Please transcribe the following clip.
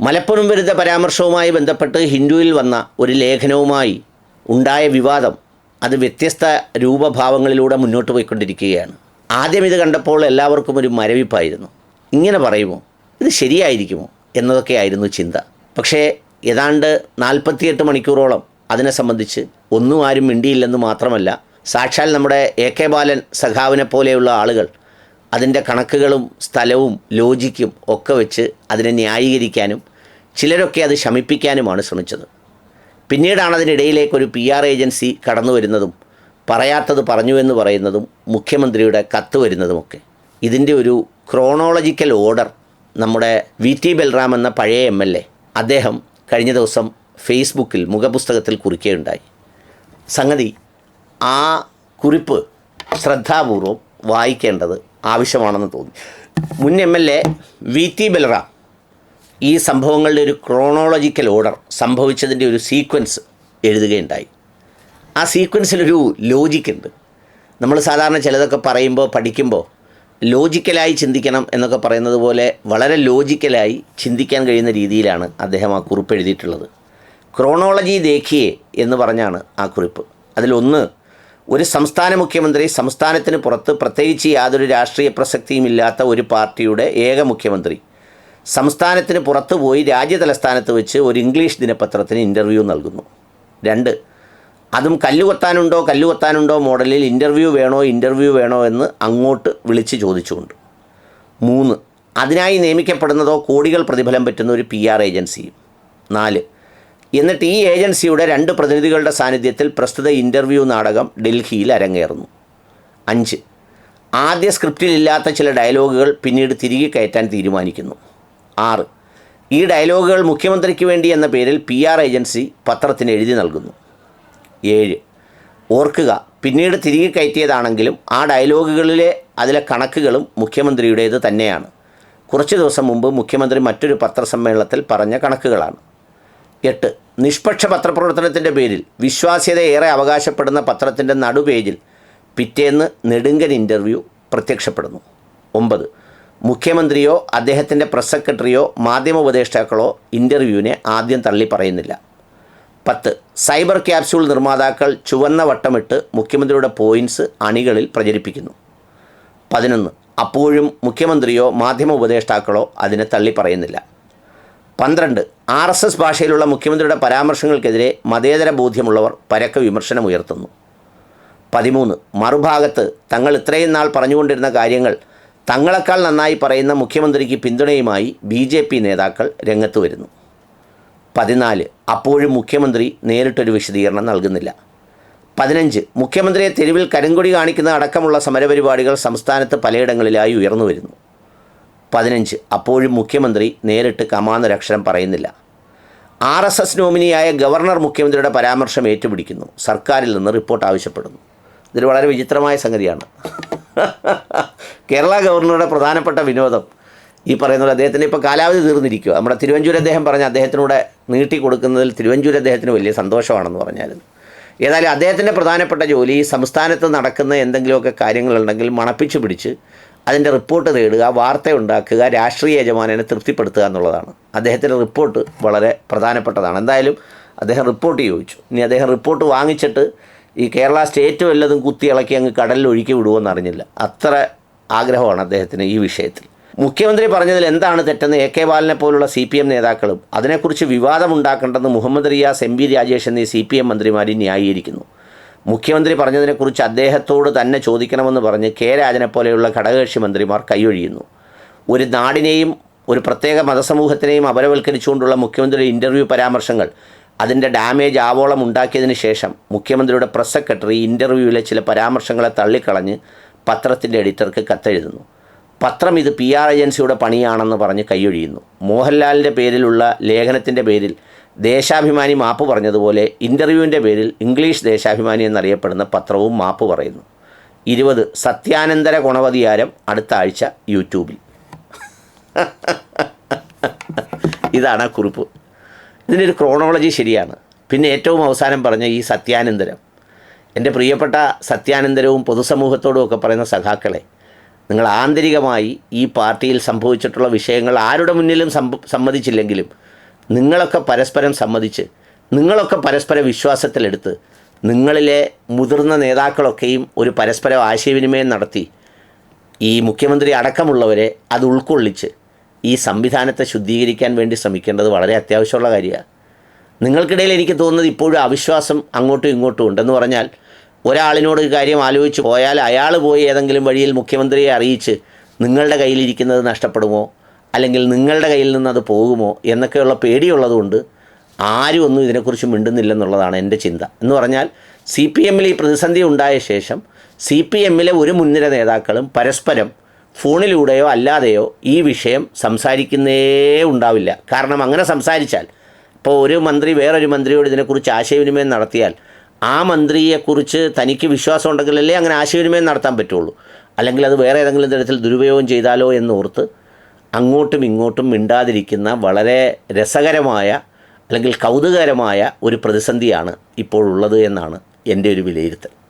മലപ്പുറം വിരുദ്ധ പരാമർശവുമായി ബന്ധപ്പെട്ട് ഹിന്ദുവിൽ വന്ന ഒരു ലേഖനവുമായി ഉണ്ടായ വിവാദം അത് വ്യത്യസ്ത രൂപഭാവങ്ങളിലൂടെ മുന്നോട്ട് പോയിക്കൊണ്ടിരിക്കുകയാണ്. ആദ്യം ഇത് കണ്ടപ്പോൾ എല്ലാവർക്കും ഒരു മരവിപ്പായിരുന്നു. ഇങ്ങനെ പറയുമോ? ഇത് ശരിയായിരിക്കുമോ? എന്നതൊക്കെയായിരുന്നു ചിന്ത. പക്ഷേ ഏതാണ്ട് നാൽപ്പത്തിയെട്ട് മണിക്കൂറോളം അതിനെ സംബന്ധിച്ച് ഒന്നും ആരും മിണ്ടിയില്ലെന്ന് മാത്രമല്ല സാക്ഷാൽ നമ്മുടെ എ കെ ബാലൻ സഖാവിനെ പോലെയുള്ള ആളുകൾ അതിന്റെ കണക്കുകളും സ്ഥലവും ലോജിക്കും ഒക്കെ വെച്ച് അതിനെ ന്യായീകരിക്കാനും ചിലരൊക്കെ അത് ശമിപ്പിക്കാനുമാണ് ശ്രമിച്ചത്. പിന്നീടാണ് അതിനിടയിലേക്ക് ഒരു പി ആർ ഏജൻസി കടന്നു വരുന്നതും പറയാത്തത് പറഞ്ഞു എന്ന് പറയുന്നതും മുഖ്യമന്ത്രിയുടെ കത്ത് വരുന്നതുമൊക്കെ. ഇതിന്റെ ഒരു ക്രോണോളജിക്കൽ ഓർഡർ നമ്മുടെ വി ടി ബൽറാം എന്ന പഴയ എം എൽ എ അദ്ദേഹം കഴിഞ്ഞ ദിവസം ഫേസ്ബുക്കിൽ മുഖപുസ്തകത്തിൽ കുറിക്കുകയുണ്ടായി. സംഗതി ആ കുറിപ്പ് ശ്രദ്ധാപൂർവം വായിക്കേണ്ടത് ആവശ്യമാണെന്ന് തോന്നി. മുൻ M L A V T Balram ഈ സംഭവങ്ങളുടെ ഒരു ക്രോണോളജിക്കൽ ഓർഡർ സംഭവിച്ചതിന്റെ ഒരു സീക്വൻസ് എഴുതുകയുണ്ടായി. ആ സീക്വൻസിലൊരു ലോജിക്കുണ്ട് നമ്മൾ സാധാരണ ചിലതൊക്കെ പറയുമ്പോൾ പഠിക്കുമ്പോൾ ലോജിക്കലായി ചിന്തിക്കണം എന്നൊക്കെ പറയുന്നത് പോലെ വളരെ ലോജിക്കലായി ചിന്തിക്കാൻ കഴിയുന്ന രീതിയിലാണ് അദ്ദേഹം ആ കുറിപ്പ് എഴുതിയിട്ടുള്ളത്. ക്രോണോളജി ദേഖിയെ എന്ന് പറഞ്ഞാണ് ആ കുറിപ്പ്. അതിലൊന്ന് ഒരു സംസ്ഥാന മുഖ്യമന്ത്രി സംസ്ഥാനത്തിന് പുറത്ത് പ്രത്യേകിച്ച് യാതൊരു രാഷ്ട്രീയ പ്രസക്തിയും ഇല്ലാത്ത ഒരു പാർട്ടിയുടെ ഏക മുഖ്യമന്ത്രി. സംസ്ഥാനത്തിന് പുറത്ത് പോയി രാജ്യതലസ്ഥാനത്ത് വെച്ച് ഒരു ഇംഗ്ലീഷ് ദിനപത്രത്തിന് ഇന്റർവ്യൂ നൽകുന്നു. രണ്ട് അതും കല്ലുകൊത്താനുണ്ടോ കല്ലുകൊത്താനുണ്ടോ മോഡലിൽ ഇന്റർവ്യൂ വേണോ ഇന്റർവ്യൂ വേണോ എന്ന് അങ്ങോട്ട് വിളിച്ച് ചോദിച്ചുകൊണ്ട്. മൂന്ന് അതിനായി നിയമിക്കപ്പെടുന്നതോ കോടികൾ പ്രതിഫലം പറ്റുന്ന ഒരു പി ആർ ഏജൻസിയും. നാല് എന്നിട്ട് ഈ ഏജൻസിയുടെ രണ്ട് പ്രതിനിധികളുടെ സാന്നിധ്യത്തിൽ പ്രസ്തുത ഇന്റർവ്യൂ നാടകം ഡൽഹിയിൽ അരങ്ങേറുന്നു. അഞ്ച്. ആദ്യ സ്ക്രിപ്റ്റിലില്ലാത്ത ചില ഡയലോഗുകൾ പിന്നീട് തിരികെ കയറ്റാൻ തീരുമാനിക്കുന്നു. ആറ്. ഈ ഡയലോഗുകൾ മുഖ്യമന്ത്രിക്ക് വേണ്ടി എന്ന പേരിൽ പി ആർ ഏജൻസി പത്രത്തിന് എഴുതി നൽകുന്നു. ഏഴ്. ഓർക്കുക പിന്നീട് തിരികെ കയറ്റിയതാണെങ്കിലും ആ ഡയലോഗുകളിലെ അതിലെ കണക്കുകളും മുഖ്യമന്ത്രിയുടേത് തന്നെയാണ്. കുറച്ച് ദിവസം മുമ്പ് മുഖ്യമന്ത്രി മറ്റൊരു പത്രസമ്മേളനത്തിൽ പറഞ്ഞ കണക്കുകളാണ്. എട്ട്. നിഷ്പക്ഷ പത്രപ്രവർത്തനത്തിന്റെ പേരിൽ വിശ്വാസ്യത ഏറെ അവകാശപ്പെടുന്ന പത്രത്തിന്റെ നടുപേജിൽ പിറ്റേന്ന് നെടുങ്കൻ ഇന്റർവ്യൂ പ്രത്യക്ഷപ്പെടുന്നു. ഒമ്പത്. മുഖ്യമന്ത്രിയോ അദ്ദേഹത്തിന്റെ പ്രസ് സെക്രട്ടറിയോ മാധ്യമ ഉപദേഷ്ടാക്കളോ ഇന്റർവ്യൂവിനെ ആദ്യം തള്ളി പറയുന്നില്ല. പത്ത്. സൈബർ ക്യാപ്സ്യൂൾ നിർമ്മാതാക്കൾ ചുവന്ന വട്ടമിട്ട് മുഖ്യമന്ത്രിയുടെ പോയിന്റ്സ് അണികളിൽ പ്രചരിപ്പിക്കുന്നു. പതിനൊന്ന്. അപ്പോഴും മുഖ്യമന്ത്രിയോ മാധ്യമ ഉപദേഷ്ടാക്കളോ അതിനെ തള്ളി പറയുന്നില്ല. പന്ത്രണ്ട്. ആർ എസ് എസ് ഭാഷയിലുള്ള മുഖ്യമന്ത്രിയുടെ പരാമർശങ്ങൾക്കെതിരെ മതേതര ബോധ്യമുള്ളവർ പരക്കെ വിമർശനമുയർത്തുന്നു പതിമൂന്ന് മറുഭാഗത്ത് തങ്ങൾ ഇത്രയും നാൾ പറഞ്ഞുകൊണ്ടിരുന്ന കാര്യങ്ങൾ തങ്ങളെക്കാൾ നന്നായി പറയുന്ന മുഖ്യമന്ത്രിക്ക് പിന്തുണയുമായി ബി ജെ പി നേതാക്കൾ രംഗത്ത് വരുന്നു. പതിനാല് അപ്പോഴും മുഖ്യമന്ത്രി നേരിട്ടൊരു വിശദീകരണം നൽകുന്നില്ല. പതിനഞ്ച് മുഖ്യമന്ത്രിയെ തെരുവിൽ കരിങ്കൊടി കാണിക്കുന്ന അടക്കമുള്ള സമരപരിപാടികൾ സംസ്ഥാനത്ത് പലയിടങ്ങളിലായി ഉയർന്നു വരുന്നു. പതിനഞ്ച്. അപ്പോഴും മുഖ്യമന്ത്രി നേരിട്ട് കമാന്നൊരക്ഷരം പറയുന്നില്ല. ആർ എസ് എസ് നോമിനിയായ ഗവർണർ മുഖ്യമന്ത്രിയുടെ പരാമർശം ഏറ്റുപിടിക്കുന്നു. സർക്കാരിൽ നിന്ന് റിപ്പോർട്ട് ആവശ്യപ്പെടുന്നു. ഇതൊരു വളരെ വിചിത്രമായ സംഗതിയാണ്. കേരള ഗവർണറുടെ പ്രധാനപ്പെട്ട വിനോദം ഈ പറയുന്നത് അദ്ദേഹത്തിന് ഇപ്പോൾ കാലാവധി തീർന്നിരിക്കുക നമ്മുടെ തിരുവഞ്ചൂർ അദ്ദേഹം പറഞ്ഞ അദ്ദേഹത്തിനൂടെ നീട്ടി കൊടുക്കുന്നതിൽ തിരുവഞ്ചൂർ അദ്ദേഹത്തിന് വലിയ സന്തോഷമാണെന്ന് പറഞ്ഞായിരുന്നു. ഏതായാലും അദ്ദേഹത്തിന്റെ പ്രധാനപ്പെട്ട ജോലി സംസ്ഥാനത്ത് നടക്കുന്ന എന്തെങ്കിലുമൊക്കെ കാര്യങ്ങളുണ്ടെങ്കിൽ മണപ്പിച്ച് പിടിച്ച് അതിന്റെ റിപ്പോർട്ട് തേടുക വാർത്ത ഉണ്ടാക്കുക രാഷ്ട്രീയ യജമാനനെ തൃപ്തിപ്പെടുത്തുക എന്നുള്ളതാണ്. അദ്ദേഹത്തിന്റെ റിപ്പോർട്ട് വളരെ പ്രധാനപ്പെട്ടതാണ്. എന്തായാലും അദ്ദേഹം റിപ്പോർട്ട് ചോദിച്ചു. ഇനി അദ്ദേഹം റിപ്പോർട്ട് വാങ്ങിച്ചിട്ട് ഈ കേരള സ്റ്റേറ്റ് വല്ലതും കുത്തി ഇളക്കി അങ്ങ് കടലിൽ ഒഴുക്കി വിടുമെന്ന് അറിഞ്ഞില്ല അത്ര ആഗ്രഹമാണ് അദ്ദേഹത്തിന് ഈ വിഷയത്തിൽ. മുഖ്യമന്ത്രി പറഞ്ഞതിൽ എന്താണ് തെറ്റെന്ന് എ കെ ബാലനെ പോലുള്ള സി പി എം നേതാക്കളും അതിനെക്കുറിച്ച് വിവാദമുണ്ടാക്കേണ്ടെന്ന് മുഹമ്മദ് റിയാസ് എം വി രാജേഷ് എന്നീ സി പി എം മന്ത്രിമാർ ന്യായീകരിക്കുന്നു. മുഖ്യമന്ത്രി പറഞ്ഞതിനെക്കുറിച്ച് അദ്ദേഹത്തോട് തന്നെ ചോദിക്കണമെന്ന് പറഞ്ഞ് കെ രാജനെ പോലെയുള്ള ഘടകകക്ഷി മന്ത്രിമാർ കൈയൊഴിയുന്നു. ഒരു നാടിനെയും ഒരു പ്രത്യേക മതസമൂഹത്തിനെയും അപരവൽക്കരിച്ചുകൊണ്ടുള്ള മുഖ്യമന്ത്രിയുടെ ഇന്റർവ്യൂ പരാമർശങ്ങൾ അതിന്റെ ഡാമേജ് ആവോളം ഉണ്ടാക്കിയതിന് ശേഷം മുഖ്യമന്ത്രിയുടെ പ്രസ് സെക്രട്ടറി ഇന്റർവ്യൂവിലെ ചില പരാമർശങ്ങളെ തള്ളിക്കളഞ്ഞ് പത്രത്തിന്റെ എഡിറ്റർക്ക് കത്തെഴുതുന്നു. പത്രം ഇത് പി ആർ ഏജൻസിയുടെ പണിയാണെന്ന് പറഞ്ഞ് കൈയൊഴിയുന്നു. മോഹൻലാലിന്റെ പേരിലുള്ള ലേഖനത്തിന്റെ പേരിൽ ദേശാഭിമാനി മാപ്പ് പറഞ്ഞതുപോലെ ഇന്റർവ്യൂവിന്റെ പേരിൽ ഇംഗ്ലീഷ് ദേശാഭിമാനി എന്നറിയപ്പെടുന്ന പത്രവും മാപ്പ് പറയുന്നു. ഇരുപത് സത്യാനന്തര ഗുണവതിയാരം അടുത്ത ആഴ്ച യൂട്യൂബിൽ. ഇതാണ് ആ കുറിപ്പ്. ഇതിന്റെ ഒരു ക്രോണോളജി ശരിയാണ്. പിന്നെ ഏറ്റവും അവസാനം പറഞ്ഞ ഈ സത്യാനന്തരം. എന്റെ പ്രിയപ്പെട്ട സത്യാനന്തരവും പൊതുസമൂഹത്തോടും ഒക്കെ പറയുന്ന സഖാക്കളെ നിങ്ങൾ ആന്തരികമായി ഈ പാർട്ടിയിൽ സംഭവിച്ചിട്ടുള്ള വിഷയങ്ങൾ ആരുടെ മുന്നിലും സമ്മതിച്ചില്ലെങ്കിലും നിങ്ങളൊക്കെ പരസ്പരം സമ്മതിച്ച് നിങ്ങളൊക്കെ പരസ്പര വിശ്വാസത്തിലെടുത്ത് നിങ്ങളിലെ മുതിർന്ന നേതാക്കളൊക്കെയും ഒരു പരസ്പര ആശയവിനിമയം നടത്തി ഈ മുഖ്യമന്ത്രി അടക്കമുള്ളവരെ അത് ഉൾക്കൊള്ളിച്ച് ഈ സംവിധാനത്തെ ശുദ്ധീകരിക്കാൻ വേണ്ടി ശ്രമിക്കേണ്ടത് വളരെ അത്യാവശ്യമുള്ള കാര്യമാണ്. നിങ്ങൾക്കിടയിൽ എനിക്ക് തോന്നുന്നത് ഇപ്പോഴും അവിശ്വാസം അങ്ങോട്ടും ഇങ്ങോട്ടും ഉണ്ടെന്ന് പറഞ്ഞാൽ ഒരാളിനോട് ഒരു കാര്യം ആലോചിച്ച് പോയാൽ അയാൾ പോയി ഏതെങ്കിലും വഴിയിൽ മുഖ്യമന്ത്രിയെ അറിയിച്ച് നിങ്ങളുടെ കയ്യിലിരിക്കുന്നത് നഷ്ടപ്പെടുമോ? അല്ലെങ്കിൽ നിങ്ങളുടെ കയ്യിൽ നിന്ന് അത് പോകുമോ എന്നൊക്കെയുള്ള പേടിയുള്ളതുകൊണ്ട് ആരും ഒന്നും ഇതിനെക്കുറിച്ച് മിണ്ടുന്നില്ലെന്നുള്ളതാണ് എന്റെ ചിന്ത. എന്ന് പറഞ്ഞാൽ സി പി എമ്മിൽ ഈ പ്രതിസന്ധി ഉണ്ടായ ശേഷം സി പി എമ്മിലെ ഒരു മുൻനിര നേതാക്കളും പരസ്പരം ഫോണിലൂടെയോ അല്ലാതെയോ ഈ വിഷയം സംസാരിക്കുന്നേ ഉണ്ടാവില്ല. കാരണം അങ്ങനെ സംസാരിച്ചാൽ ഇപ്പോൾ ഒരു മന്ത്രി വേറൊരു മന്ത്രിയോട് ഇതിനെക്കുറിച്ച് ആശയവിനിമയം നടത്തിയാൽ ആ മന്ത്രിയെക്കുറിച്ച് തനിക്ക് വിശ്വാസം ഉണ്ടെങ്കിലല്ലേ അങ്ങനെ ആശയവിനിമയം നടത്താൻ പറ്റുള്ളൂ. അല്ലെങ്കിൽ അത് വേറെ ഏതെങ്കിലും തരത്തിൽ ദുരുപയോഗം ചെയ്താലോ എന്നോർത്ത് അങ്ങോട്ടും ഇങ്ങോട്ടും മിണ്ടാതിരിക്കുന്ന വളരെ രസകരമായ അല്ലെങ്കിൽ കൗതുകകരമായ ഒരു പ്രതിസന്ധിയാണ് ഇപ്പോഴുള്ളത് എന്നാണ് എന്റെ ഒരു വിലയിരുത്തൽ.